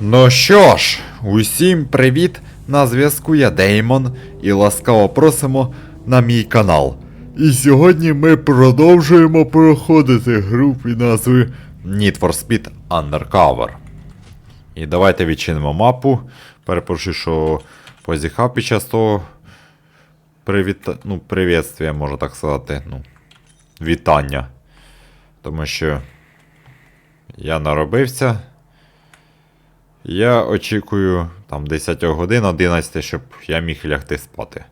Ну що ж, усім привіт! На зв'язку я Деймон і ласкаво просимо на мій канал. І сьогодні ми продовжуємо проходити гру під назвою Need for Speed Undercover. І давайте відчинимо мапу. Перепрошую, що позіхав під час того привіт... ну, привітствія, можна так сказати. Ну, вітання. Тому що я наробився. Я очікую там 10 годин, 11, щоб я міг лягти спати.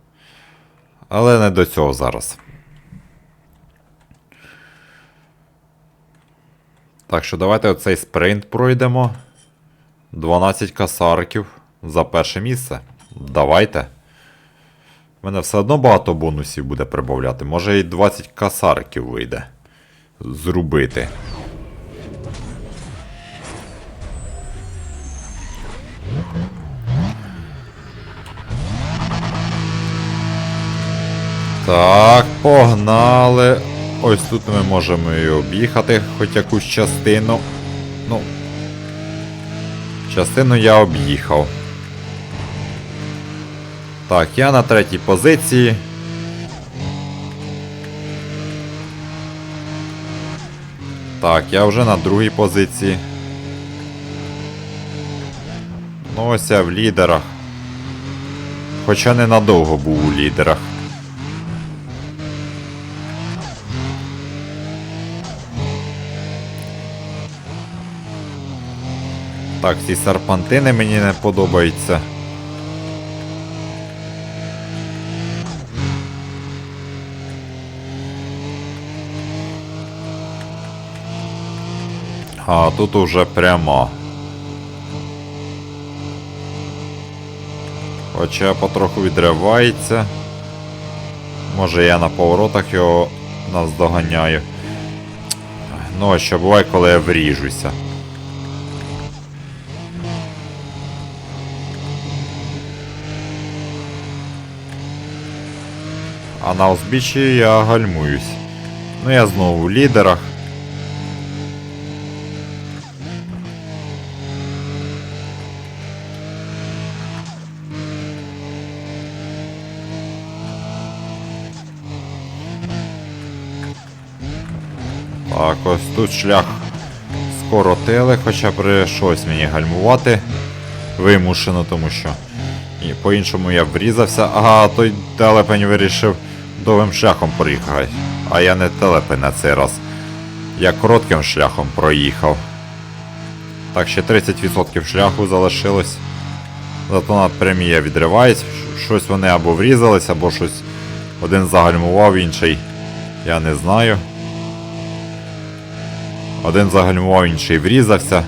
Але не до цього зараз. Так що давайте оцей спринт пройдемо. 12 касарків за перше місце. Давайте. У мене все одно багато бонусів буде прибавляти. Може і 20 касарків вийде. Зрубити. Так, погнали. Ось тут ми можемо і об'їхати хоч якусь частину. Ну. Частину я об'їхав. Так, я на третій позиції. Так, я вже на другій позиції. Ну ось я в лідерах. Хоча ненадовго був у лідерах. Так, ці серпантини мені не подобаються. А тут уже прямо. Хоча потроху відривається. Може я на поворотах його наздоганяю. Ну, а що буває, коли я вріжуся. А на узбіччі я гальмуюсь. Ну я знову в лідерах. Так, ось тут шлях скоротили, хоча прийшлось мені гальмувати. Вимушено, тому що. І по-іншому я врізався. Ага, той телепень вирішив довгим шляхом проїхати. А я не телепень на цей раз. Я коротким шляхом проїхав. Так, ще 30% шляху залишилось. Зато на прямі я відриваюсь. Щось вони або врізались, або щось один загальмував, інший. Я не знаю. Один загальмував, інший врізався.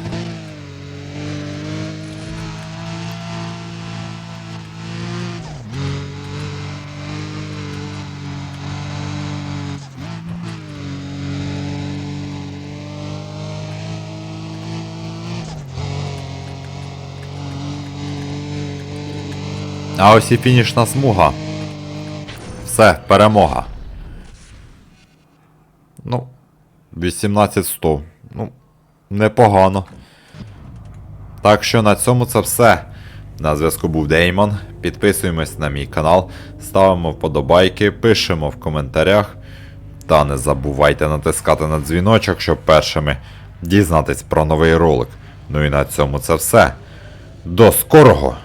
А ось і фінішна смуга. Все, перемога. Ну, 18-100. Ну, непогано. Так що на цьому це все. На зв'язку був Деймон. Підписуємось на мій канал, ставимо вподобайки, пишемо в коментарях. Та не забувайте натискати на дзвіночок, щоб першими дізнатись про новий ролик. Ну і на цьому це все. До скорого!